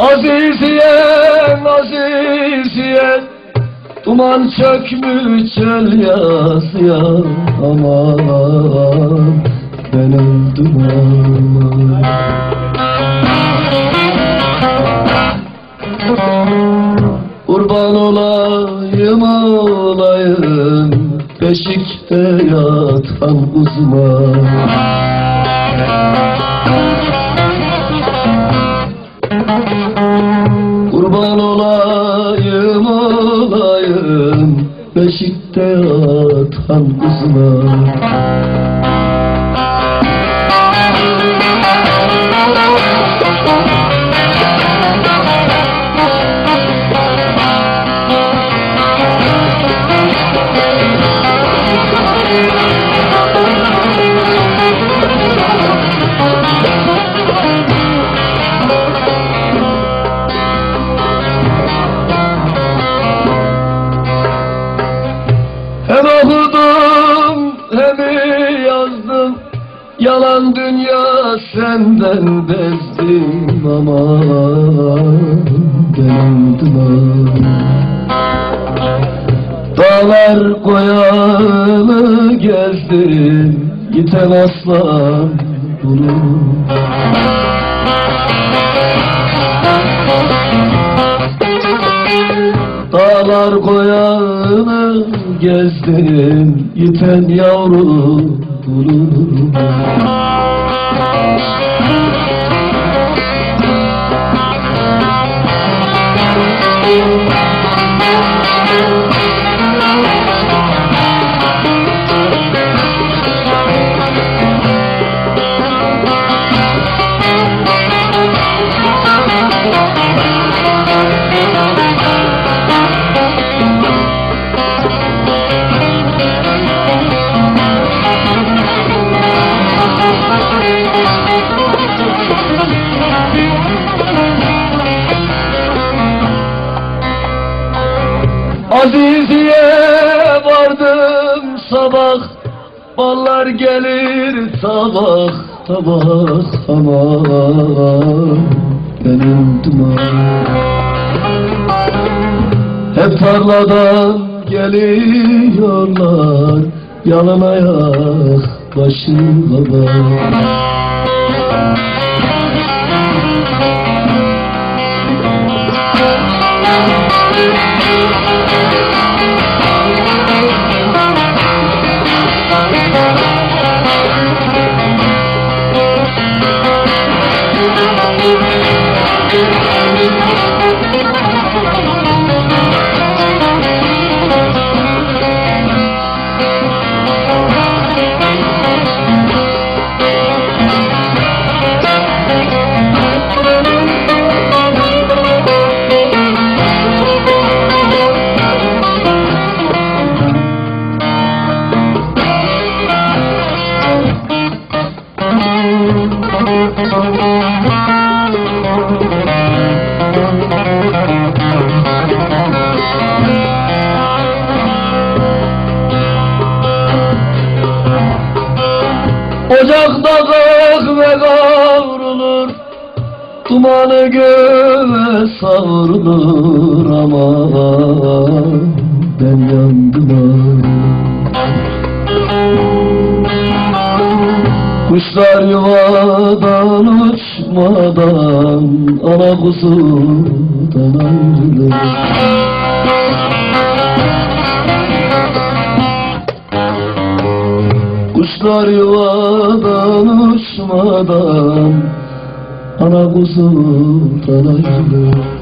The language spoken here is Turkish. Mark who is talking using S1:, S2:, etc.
S1: Aziziyem, aziziyem Duman çökmüş çöl yaz ya Aman ben öldüm aman Kurban olan olayım olayım Beşikte yatan uzma. Kurban olayım olayım Beşikte yatan uzma yazdım. Yalan dünya senden bezdim ama ben öldüm Dağlar koyanı gezdim Giten aslan bunu. Dağlar koyanı gezdim Yiten yavru Thank you. Aziziye vardım sabah Ballar gelir sabah sabah aman Benim duman. Hep tarladan geliyorlar Yalan ayak başıma bak Ocakta kahve kavrulur Dumanı göğe savrulur ama ben yandım. Kuşlar yuvadan uçmadan Ana kuzudan ayrılır. Kuşlar yuvadan uçmadan Ana kuzudan ayrılır